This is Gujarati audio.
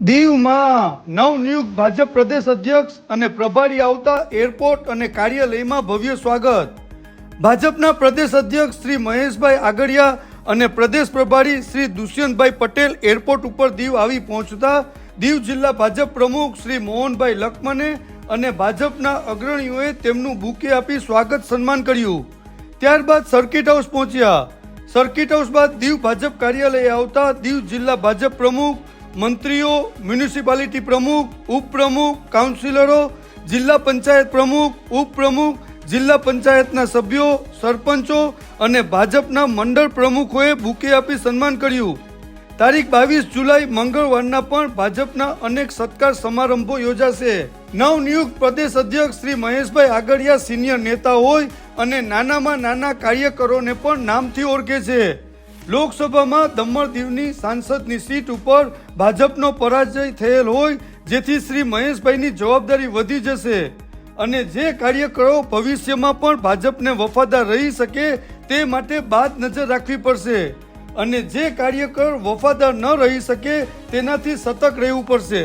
દીવમાં નવનિયુક્ત ભાજપ પ્રદેશ અધ્યક્ષ અને પ્રભારી આવતા એરપોર્ટ અને કાર્યાલયમાં ભવ્ય સ્વાગત. ભાજપના પ્રદેશ અધ્યક્ષ શ્રી મહેશભાઈ આગળિયા અને પ્રદેશ પ્રભારી શ્રી દુષ્યંતભાઈ પટેલ એરપોર્ટ ઉપર દીવ આવી પહોંચતા દીવ જિલ્લા ભાજપ પ્રમુખ શ્રી મોહનભાઈ લખમને અને ભાજપના અગ્રણીઓએ તેમનું બુકે આપી સ્વાગત સન્માન કર્યું. ત્યારબાદ સર્કિટ હાઉસ પહોંચ્યા. સર્કિટ હાઉસ બાદ દીવ ભાજપ કાર્યાલયે આવતા દીવ જિલ્લા ભાજપ પ્રમુખ મંત્રીઓ, મ્યુનિસિપાલિટી પ્રમુખ, ઉપપ્રમુખ, કાઉન્સિલરો, જિલ્લા પંચાયત પ્રમુખ, ઉપપ્રમુખ, જિલ્લા પંચાયતના સભ્યો, સરપંચો અને ભાજપના મંડળ પ્રમુખોએ બુકે આપી સન્માન કર્યું. તારીખ બાવીસ જુલાઈ મંગળવારના પણ ભાજપના અનેક સત્કાર સમારંભો યોજાશે. નવનિયુક્ત પ્રદેશ અધ્યક્ષ શ્રી મહેશભાઈ આગળિયા સિનિયર નેતા હોય અને નાનામાં નાના કાર્યકરોને પણ નામથી ઓળખે છે. લોકસભામાં દમણ દીવની સાંસદની સીટ ઉપર ભાજપનો પરાજય થયેલ હોય, જેથી શ્રી મહેશભાઈની જવાબદારી વધી જશે. અને જે કાર્યકરો ભવિષ્યમાં પણ ભાજપને વફાદાર રહી શકે તે માટે બાદ નજર રાખવી પડશે. અને જે કાર્યકર વફાદાર ન રહી શકે તેનાથી સતર્ક રહેવું પડશે.